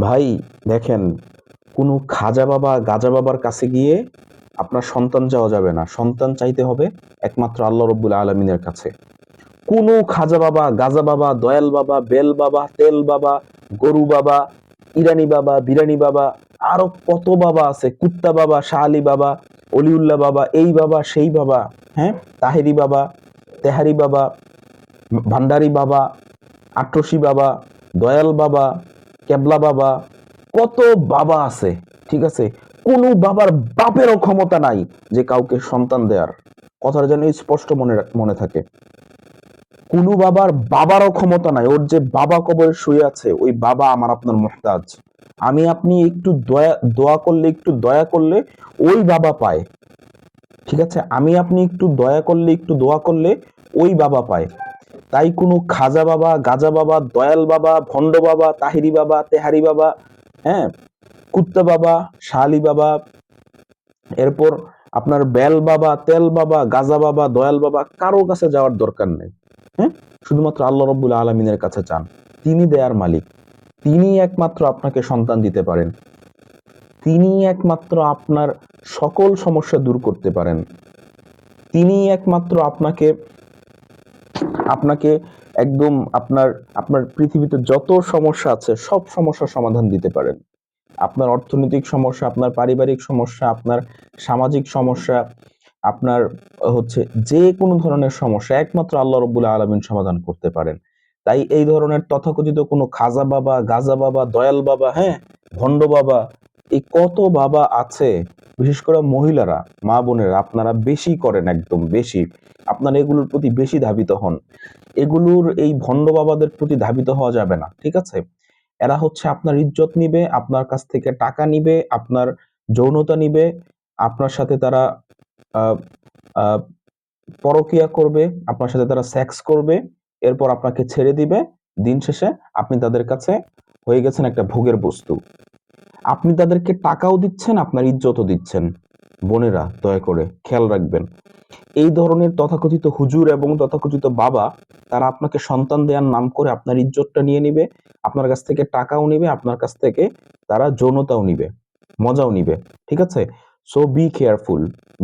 ভাই, দেখেন, কোনো খাজা বাবা, গাজা বাবার কাছে গিয়ে আপনার সন্তান চাওয়া যাবে না। সন্তান চাইতে হবে একমাত্র আল্লাহ রব্বুল আলমিনের কাছে। কোনো খাজা বাবা, গাজা বাবা, দয়াল বাবা, বেল বাবা, তেল বাবা, গরু বাবা, ইরানি বাবা, বিরানি বাবা, আরও কত বাবা আছে? কুত্তা বাবা শাহ আলী বাবা, অলিউল্লাহ বাবা, এই বাবা, সেই বাবা হ্যাঁ? তাহেরি বাবা, তেহারি বাবা, ভান্ডারি বাবা, আট্রসি বাবা, দয়াল বাবা কেবলা বাবা কত বাবা আছে, ঠিক আছে? কোনো বাবার বাপেরও ক্ষমতা নাই যে কাউকে সন্তান দেয়ার। কথাটা যেন স্পষ্ট মনে মনে থাকে। কোনো বাবার বাবারও ক্ষমতা নাই। ওর যে বাবা কবরে শুয়ে আছে, ওই বাবা আমার আপনার মোহতাজ। আমি আপনি একটু দয়া, দোয়া করলে, একটু দয়া করলে ওই বাবা পায়। ঠিক আছে? আমি আপনি একটু দয়া করলে, একটু দোয়া করলে ওই বাবা পায়। তাই কোনো খাজা বাবা, গাজা বাবা, দয়াল বাবা, ভণ্ড বাবা, তাহিরি বাবা, তেহারি বাবা হ্যাঁ কুত্তা বাবা, শালি বাবা, এরপর আপনার বেল বাবা, তেল বাবা, গাজা বাবা, দয়াল বাবা, কারও কাছে যাওয়ার দরকার নেই হ্যাঁ? শুধুমাত্র আল্লাহ রব্বুল আলমিনের কাছে চান, তিনি দেয়ার মালিক, তিনি একমাত্র আপনাকে সন্তান দিতে পারেন, তিনি একমাত্র আপনার সকল সমস্যা দূর করতে পারেন, তিনি একমাত্র আপনাকে আপনাকে একদম আপনার আপনার পৃথিবীতে যত সমস্যা আছে, সব সমস্যার সমাধান দিতে পারেন। আপনার অর্থনৈতিক সমস্যা, আপনার পারিবারিক সমস্যা, আপনার সামাজিক সমস্যা, আপনার হচ্ছে যে কোনো ধরনের সমস্যা একমাত্র আল্লাহ রব্বুল আলমিন সমাধান করতে পারেন। তাই এই ধরনের তথাকথিত কোনো খাজা বাবা, গাজা বাবা, দয়াল বাবা হ্যাঁ ভণ্ড বাবা, এই কত বাবা আছে বিশেষ করে মহিলারা, মা বোনেরা আপনারা বেশি করেন একদম বেশি। আপনারা এগুলোর প্রতি বেশি ধাবিত হন। এগুলোর এই ভণ্ড বাবাদের প্রতি ধাবিত হওয়া যাবে না, ঠিক আছে? এরা হচ্ছে আপনার ইজ্জত নিবে, আপনার কাছ থেকে টাকা নিবে, আপনার যৌনতা নিবে, আপনার সাথে তারা পরকিয়া করবে, আপনার সাথে তারা সেক্স করবে, এরপর আপনাকে ছেড়ে দিবে, দিন শেষে আপনি তাদের কাছে হয়ে গেছেন একটা ভোগের বস্তু। আপনি তাদেরকে টাকাও দিচ্ছেন, আপনার ইজ্জতও দিচ্ছেন। বোনেরা, দয়া করে খেয়াল রাখবেন। এই ধরনের তথাকথিত হুজুর এবং তথাকথিত বাবা, তারা আপনাকে সন্তান দেওয়ার নাম করে আপনার ইজ্জতটা নিয়ে নিবে, আপনার কাছ থেকে টাকাও নিবে, আপনার কাছ থেকে তারা যৌনতাও নিবে, মজাও নিবে। ঠিক আছে? So be careful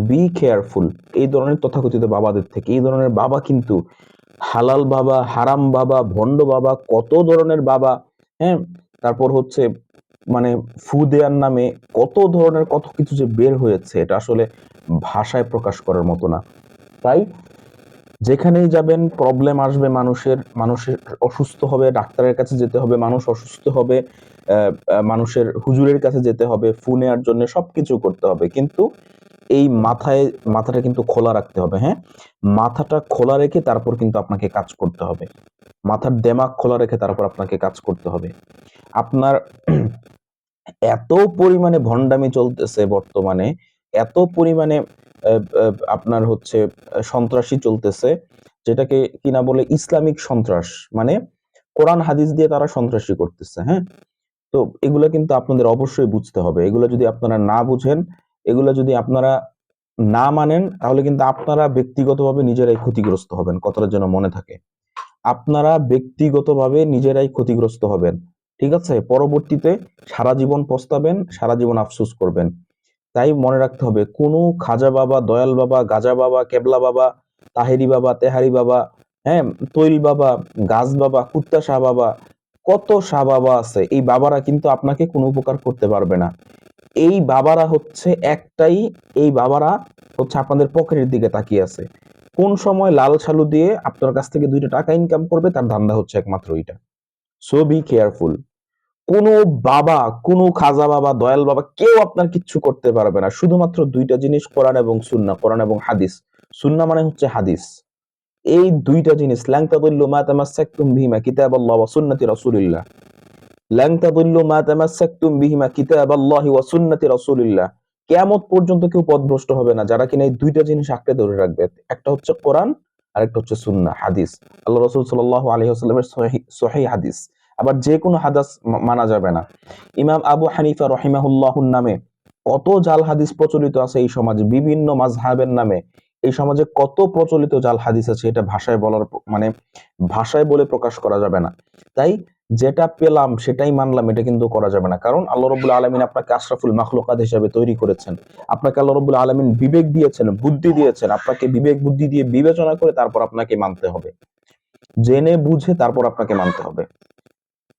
be careful এই ধরনের তথাকথিত বাবাদের থেকে, এই ধরনের বাবা কিন্তু হালাল বাবা, হারাম বাবা, ভণ্ড বাবা, কত ধরনের বাবা হ্যাঁ? তারপর হচ্ছে মানে ফু দেওয়ার নামে কত ধরনের কত কিছু যে বের হয়েছে, এটা আসলে ভাষায় প্রকাশ করার মতো না। তাই যেখানেই যাবেন প্রবলেম আসবে মানুষের মানুষের অসুস্থ হবে, ডাক্তারের কাছে যেতে হবে, মানুষ অসুস্থ হবে মানুষের হুজুরের কাছে যেতে হবে, ফু নেওয়ার জন্য সব কিছু করতে হবে। কিন্তু এই মাথায়, মাথাটা কিন্তু খোলা রাখতে হবে হ্যাঁ? মাথাটা খোলা রেখে তারপর কিন্তু আপনাকে কাজ করতে হবে। মাথার দেমাগ খোলা রেখে তারপর আপনাকে কাজ করতে হবে। আপনার এত পরিমাণে ভণ্ডামি চলতেছে বর্তমানে, এত পরিমাণে আপনার হচ্ছে সন্ত্রাসী চলতেছে, যেটাকে কিনা বলে ইসলামিক সন্ত্রাস মানে কোরআন, হাদিস দিয়ে তারা সন্ত্রাসী করতেছে হ্যাঁ? তো এগুলো কিন্তু আপনাদের অবশ্যই বুঝতে হবে, এগুলো যদি আপনারা না বুঝেন, এগুলো যদি আপনারা না মানেন, তাহলে কিন্তু আপনারা ব্যক্তিগতভাবে নিজেরাই ক্ষতিগ্রস্ত হবেন, কথাটা যেন মনে থাকে। আপনারা ব্যক্তিগতভাবে নিজেরাই ক্ষতিগ্রস্ত হবেন। ঠিক আছে? পরবর্তীতে সারা জীবন পস্তাবেন, সারা জীবন আফসোস করবেন। তাই মনে রাখতে হবে, কোনো খাজা বাবা, দয়াল বাবা, গাজা বাবা, কেবলা বাবা, তাহেরি বাবা, তেহারি বাবা হ্যাঁ তৈল বাবা, গাছ বাবা, কুত্তা শাহ বাবা, কত শাহ বাবা আছে, এই বাবারা কিন্তু আপনাকে কোনো উপকার করতে পারবে না। এই বাবারা হচ্ছে একটাই, এই বাবারা হচ্ছে আপনাদের পকেটের দিকে তাকিয়ে আছে। কোন সময় লাল ছালু দিয়ে আপনার কাছ থেকে দুইটা টাকা ইনকাম করবে, তার ধান্দা হচ্ছে একমাত্র ওইটা সো বি কেয়ারফুল কোনো বাবা, কোনো খাজা বাবা, দয়াল বাবা কেউ আপনার কিচ্ছু করতে পারবে না। শুধুমাত্র দুইটা জিনিস কোরআন এবং সুন্না কোরআন এবং হাদিস। সুন্না মানে হচ্ছে হাদিস। এই দুইটা জিনিস ল্যাং মা তামাসসাকতুম বিহিমা কিতাবাল্লাহ ওয়া সুন্নতি রাসূলিল্লাহ। ল্যাং তাদুল্লু বিহিমা কিতাবাল্লাহি ওয়া পর্যন্ত কেউ পথভ্রষ্ট হবে না, যারা কিনা এই দুইটা জিনিস আঁকড়ে ধরে রাখবে। একটা হচ্ছে কোরআন, আরেকটা হচ্ছে সুন্না হাদিস। আল্লাহ রাসূল সাল্লাল্লাহু আলাইহি ওয়াসাল্লামের সহিহ হাদিস। আবার যে কোনো হাদাস মানা যাবে না। ইমাম আবু হানিফা রহিমাহুল্লাহুর নামে কত জাল হাদিস প্রচলিত আছে এই সমাজে, বিভিন্ন মাযহাবের নামে। এই সমাজে কত প্রচলিত জাল হাদিস আছে এটা ভাষায় বলার মানে ভাষায় বলে প্রকাশ করা যাবে না। তাই যেটা পেলাম সেটাই মানলাম, এটা কিন্তু করা যাবে না। কারণ আল্লাহ রবুল্লা আলমিন আপনাকে আশরাফুল মাখলুকাত হিসাবে তৈরি করেছেন। আপনাকে আল্লাহ রবুল্লা আলমিন বিবেক দিয়েছেন, বুদ্ধি দিয়েছেন। আপনাকে বিবেক বুদ্ধি দিয়ে বিবেচনা করে তারপর আপনাকে মানতে হবে। জেনে বুঝে তারপর আপনাকে মানতে হবে।